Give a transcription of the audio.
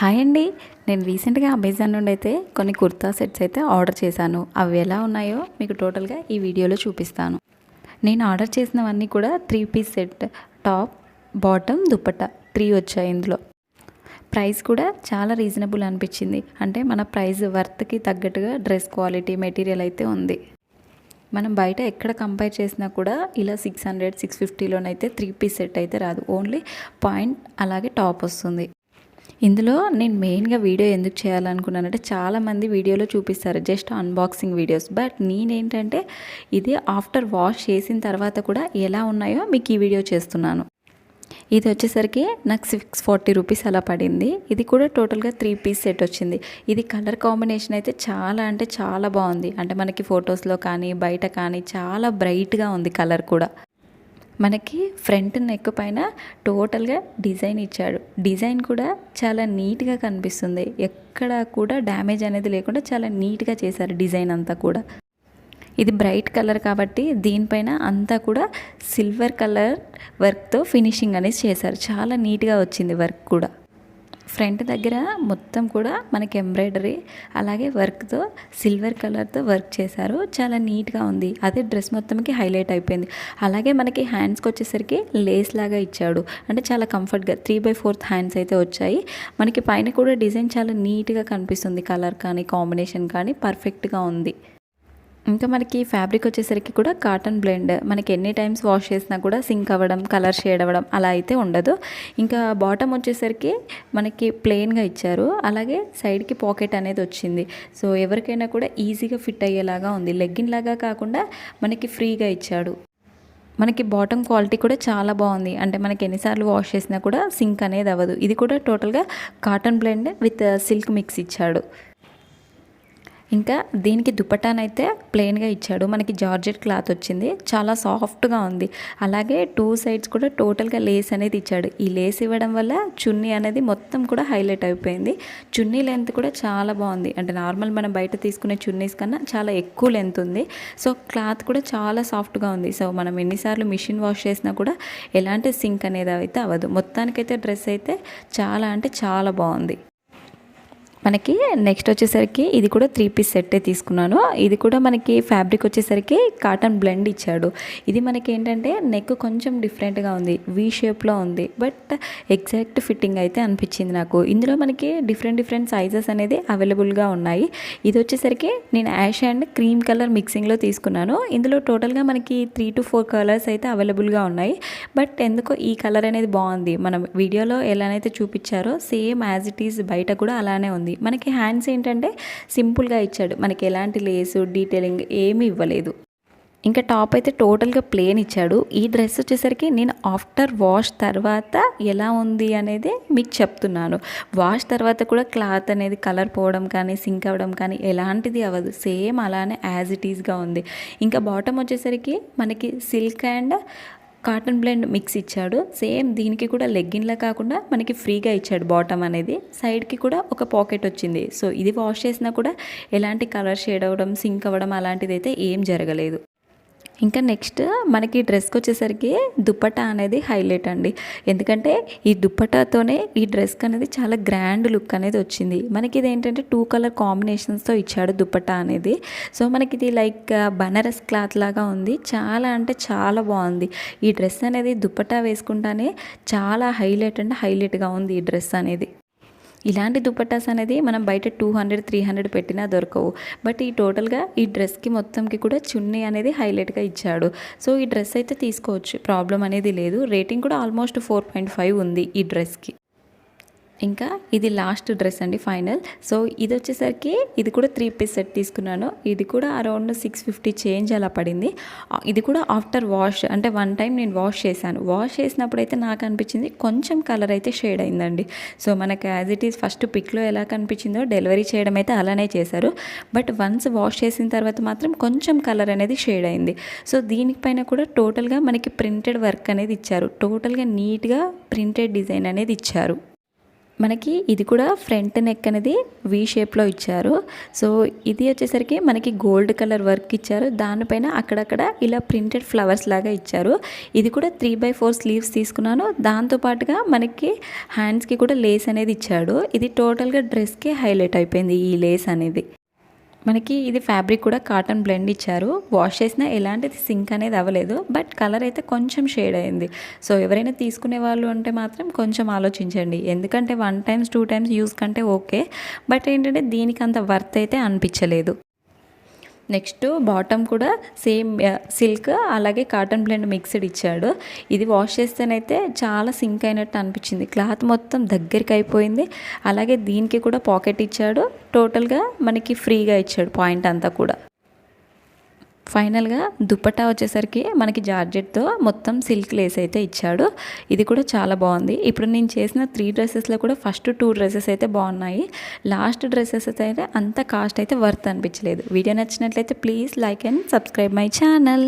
Hi అండి. నేను రీసెంట్గా అమెజాన్ నుండి అయితే కొన్ని కుర్తా సెట్స్ అయితే ఆర్డర్ చేశాను. అవి ఎలా ఉన్నాయో మీకు టోటల్గా ఈ వీడియోలో చూపిస్తాను. నేను ఆర్డర్ చేసినవన్నీ కూడా three piece set. Top bottom dupatta three వచ్చాయి ఇందులో. ప్రైస్ కూడా చాలా రీజనబుల్ అనిపించింది. అంటే మన ప్రైస్ వర్త్కి తగ్గట్టుగా డ్రెస్ క్వాలిటీ మెటీరియల్ అయితే ఉంది. మనం బయట ఎక్కడ కంపేర్ చేసినా కూడా ఇలా సిక్స్ హండ్రెడ్ సిక్స్ ఫిఫ్టీలోనైతే త్రీ పీస్ సెట్ అయితే రాదు. ఓన్లీ పాయింట్ అలాగే టాప్ వస్తుంది. ఇందులో నేను మెయిన్గా వీడియో ఎందుకు చేయాలనుకున్నానంటే చాలామంది వీడియోలో చూపిస్తారు జస్ట్ అన్బాక్సింగ్ వీడియోస్ బట్ నేనేంటంటే ఇది ఆఫ్టర్ వాష్ చేసిన తర్వాత కూడా ఎలా ఉన్నాయో మీకు ఈ వీడియో చేస్తున్నాను. ఇది వచ్చేసరికి నాకు సిక్స్ ఫార్టీ రూపీస్ అలా పడింది. ఇది కూడా టోటల్గా త్రీ పీస్ సెట్ వచ్చింది. ఇది కలర్ కాంబినేషన్ అయితే చాలా అంటే చాలా బాగుంది. అంటే మనకి ఫొటోస్లో కానీ బయట కానీ చాలా బ్రైట్గా ఉంది కలర్ కూడా. మనకి ఫ్రంట్ నెక్ పైన టోటల్గా డిజైన్ ఇచ్చాడు. డిజైన్ కూడా చాలా నీట్గా కనిపిస్తుంది. ఎక్కడ కూడా డ్యామేజ్ అనేది లేకుండా చాలా నీట్గా చేశారు డిజైన్ అంతా కూడా. ఇది బ్రైట్ కలర్ కాబట్టి దీనిపైన అంతా కూడా సిల్వర్ కలర్ వర్క్తో ఫినిషింగ్ అనేది చేశారు. చాలా నీట్గా వచ్చింది వర్క్ కూడా. ఫ్రంట్ దగ్గర మొత్తం కూడా మనకి ఎంబ్రాయిడరీ అలాగే వర్క్తో సిల్వర్ కలర్తో వర్క్ చేశారు. చాలా నీట్గా ఉంది. అదే డ్రెస్ మొత్తంకి హైలైట్ అయిపోయింది. అలాగే మనకి హ్యాండ్స్కి వచ్చేసరికి లేస్ లాగా ఇచ్చాడు. అంటే చాలా కంఫర్ట్గా త్రీ బై ఫోర్త్ హ్యాండ్స్ అయితే వచ్చాయి. మనకి పైన కూడా డిజైన్ చాలా నీట్గా కనిపిస్తుంది. కలర్ కానీ కాంబినేషన్ కానీ పర్ఫెక్ట్గా ఉంది. ఇంకా మనకి ఫ్యాబ్రిక్ వచ్చేసరికి కూడా కాటన్ బ్లెండ్. మనకి ఎన్ని టైమ్స్ వాష్ చేసినా కూడా సింక్ అవ్వడం కలర్ షేడ్ అవ్వడం అలా అయితే ఉండదు. ఇంకా బాటమ్ వచ్చేసరికి మనకి ప్లెయిన్గా ఇచ్చారు. అలాగే సైడ్కి పాకెట్ అనేది వచ్చింది. సో ఎవరికైనా కూడా ఈజీగా ఫిట్ అయ్యేలాగా ఉంది. లెగ్గిన్ లాగా కాకుండా మనకి ఫ్రీగా ఇచ్చాడు. మనకి బాటమ్ క్వాలిటీ కూడా చాలా బాగుంది. అంటే మనకి ఎన్నిసార్లు వాష్ చేసినా కూడా సింక్ అనేది అవ్వదు. ఇది కూడా టోటల్గా cotton blend with silk mix ఇచ్చాడు. ఇంకా దీనికి దుపట్టానైతే ప్లెయిన్గా ఇచ్చాడు. మనకి జార్జెట్ క్లాత్ వచ్చింది. చాలా సాఫ్ట్గా ఉంది. అలాగే టూ సైడ్స్ కూడా టోటల్గా లేస్ అనేది ఇచ్చాడు. ఈ లేస్ ఇవ్వడం వల్ల చున్నీ అనేది మొత్తం కూడా హైలైట్ అయిపోయింది. చున్నీ లెంత్ కూడా చాలా బాగుంది. అంటే నార్మల్ మనం బయట తీసుకునే చున్నీస్ కన్నా చాలా ఎక్కువ లెంత్ ఉంది. సో క్లాత్ కూడా చాలా సాఫ్ట్గా ఉంది. సో మనం ఎన్నిసార్లు మిషన్ వాష్ చేసినా కూడా ఎలాంటి సింక్ అనేది అయితే అవ్వదు. మొత్తానికైతే డ్రెస్ అయితే చాలా అంటే చాలా బాగుంది. మనకి నెక్స్ట్ వచ్చేసరికి ఇది కూడా త్రీ పీస్ సెట్టే తీసుకున్నాను. ఇది కూడా మనకి ఫ్యాబ్రిక్ వచ్చేసరికి కాటన్ బ్లెండ్ ఇచ్చాడు. ఇది మనకి ఏంటంటే నెక్ కొంచెం డిఫరెంట్గా ఉంది వీ షేప్లో ఉంది బట్ ఎగ్జాక్ట్ ఫిట్టింగ్ అయితే అనిపించింది నాకు. ఇందులో మనకి డిఫరెంట్ డిఫరెంట్ సైజెస్ అనేది అవైలబుల్గా ఉన్నాయి. ఇది వచ్చేసరికి నేను యాష్ అండ్ క్రీమ్ కలర్ మిక్సింగ్లో తీసుకున్నాను. ఇందులో టోటల్గా మనకి త్రీ టు ఫోర్ కలర్స్ అయితే అవైలబుల్గా ఉన్నాయి. బట్ ఎందుకో ఈ కలర్ అనేది బాగుంది. మనం వీడియోలో ఎలానైతే చూపించారో సేమ్ యాజ్ ఇట్ ఈస్ బయట కూడా అలానే ఉంది. మనకి హ్యాండ్స్ ఏంటంటే సింపుల్గా ఇచ్చాడు. మనకి ఎలాంటి లేసు డీటెయిలింగ్ ఏమీ ఇవ్వలేదు. ఇంకా టాప్ అయితే టోటల్గా ప్లేన్ ఇచ్చాడు. ఈ డ్రెస్ వచ్చేసరికి నేను ఆఫ్టర్ వాష్ తర్వాత ఎలా ఉంది అనేది మీకు చెప్తున్నాను. వాష్ తర్వాత కూడా క్లాత్ అనేది కలర్ పోవడం కానీ సింక్ అవ్వడం కానీ ఎలాంటిది అవ్వదు. సేమ్ అలానే యాజ్ ఇట్ ఈస్గా ఉంది. ఇంకా బాటమ్ వచ్చేసరికి మనకి silk and cotton blend mix ఇచ్చాడు. సేమ్ దీనికి కూడా లెగ్గిన్లా కాకుండా మనకి ఫ్రీగా ఇచ్చాడు బాటమ్ అనేది. సైడ్కి కూడా ఒక పాకెట్ వచ్చింది. సో ఇది వాష్ చేసినా కూడా ఎలాంటి కలర్ షేడ్ అవ్వడం సింక్ అవ్వడం అలాంటిది అయితే ఏం జరగలేదు. ఇంకా నెక్స్ట్ మనకి డ్రెస్కి వచ్చేసరికి దుప్పటా అనేది హైలైట్ అండి. ఎందుకంటే ఈ దుప్పటాతోనే ఈ డ్రెస్కి అనేది చాలా గ్రాండ్ లుక్ అనేది వచ్చింది. మనకి ఇది ఏంటంటే టూ కలర్ కాంబినేషన్స్తో ఇచ్చాడు దుప్పటా అనేది. సో మనకి ఇది లైక్ బనారస్ క్లాత్ లాగా ఉంది. చాలా అంటే చాలా బాగుంది. ఈ డ్రెస్ అనేది దుప్పటా వేసుకుంటానే చాలా హైలైట్ అండ్ హైలైట్గా ఉంది ఈ డ్రెస్ అనేది. ఇలాంటి దుపట్టాస్ అనేది మనం బయట టూ హండ్రెడ్ త్రీ హండ్రెడ్ పెట్టినా దొరకవు. బట్ ఈ టోటల్గా ఈ డ్రెస్కి మొత్తంకి కూడా చున్నీ అనేది హైలైట్గా ఇచ్చాడు. సో ఈ డ్రెస్ అయితే తీసుకోవచ్చు. ప్రాబ్లం అనేది లేదు. రేటింగ్ కూడా ఆల్మోస్ట్ ఫోర్ పాయింట్ ఫైవ్ ఉంది ఈ డ్రెస్కి. ఇంకా ఇది లాస్ట్ డ్రెస్ అండి ఫైనల్ సో ఇది వచ్చేసరికి ఇది కూడా త్రీ పీస్ సెట్ తీసుకున్నాను. ఇది కూడా అరౌండ్ సిక్స్ ఫిఫ్టీ చేంజ్ అలా పడింది. ఇది కూడా ఆఫ్టర్ వాష్ అంటే వన్ టైం నేను వాష్ చేశాను. వాష్ చేసినప్పుడు అయితే నాకు అనిపించింది కొంచెం కలర్ అయితే షేడ్ అయిందండి. సో మనకు యాజ్ ఇట్ ఈస్ ఫస్ట్ పిక్లో ఎలా కనిపించిందో డెలివరీ చేయడం అయితే అలానే చేశారు. బట్ వన్స్ వాష్ చేసిన తర్వాత మాత్రం కొంచెం కలర్ అనేది షేడ్ అయింది. సో దీనిపైన కూడా టోటల్గా మనకి ప్రింటెడ్ వర్క్ అనేది ఇచ్చారు. టోటల్గా నీట్గా ప్రింటెడ్ డిజైన్ అనేది ఇచ్చారు. మనకి ఇది కూడా ఫ్రంట్ నెక్ అనేది వీ షేప్లో ఇచ్చారు. సో ఇది వచ్చేసరికి మనకి గోల్డ్ కలర్ వర్క్ ఇచ్చారు. దానిపైన అక్కడక్కడ ఇలా ప్రింటెడ్ ఫ్లవర్స్ లాగా ఇచ్చారు. ఇది కూడా త్రీ బై ఫోర్ స్లీవ్స్ తీసుకున్నాను. దాంతోపాటుగా మనకి హ్యాండ్స్కి కూడా లేస్ అనేది ఇచ్చాడు. ఇది టోటల్గా డ్రెస్కే హైలైట్ అయిపోయింది ఈ లేస్ అనేది. మనకి ఇది ఫ్యాబ్రిక్ కూడా కాటన్ బ్లెండ్ ఇచ్చారు. వాష్ చేసినా ఎలాంటిది సింక్ అనేది అవ్వలేదు. బట్ కలర్ అయితే కొంచెం షేడ్ అయింది. సో ఎవరైనా తీసుకునే వాళ్ళు అంటే మాత్రం కొంచెం ఆలోచించండి. ఎందుకంటే one times two times use కంటే ఓకే బట్ ఏంటంటే దీనికి అంత వర్త్ అయితే అనిపించలేదు. నెక్స్ట్ బాటమ్ కూడా సేమ్ సిల్క్ అలాగే కాటన్ బ్లెండ్ మిక్స్డ్ ఇచ్చాడు. ఇది వాష్ చేస్తేనైతే చాలా సింక్ అయినట్టు అనిపించింది. క్లాత్ మొత్తం దగ్గరికి అయిపోయింది. అలాగే దీనికి కూడా పాకెట్ ఇచ్చాడు. టోటల్గా మనకి ఫ్రీగా ఇచ్చాడు పాయింట్ అంతా కూడా. ఫైనల్గా దుపట్టా వచ్చేసరికి మనకి జార్జెట్తో మొత్తం సిల్క్ లేస్ అయితే ఇచ్చాడు. ఇది కూడా చాలా బాగుంది. ఇప్పుడు నేను చేసిన త్రీ డ్రెస్సెస్లో కూడా ఫస్ట్ టూ డ్రెస్సెస్ అయితే బాగున్నాయి. లాస్ట్ డ్రెస్సెస్ అయితే అంత కాస్ట్ అయితే వర్త్ అనిపించలేదు. వీడియో నచ్చినట్లయితే please like and subscribe my channel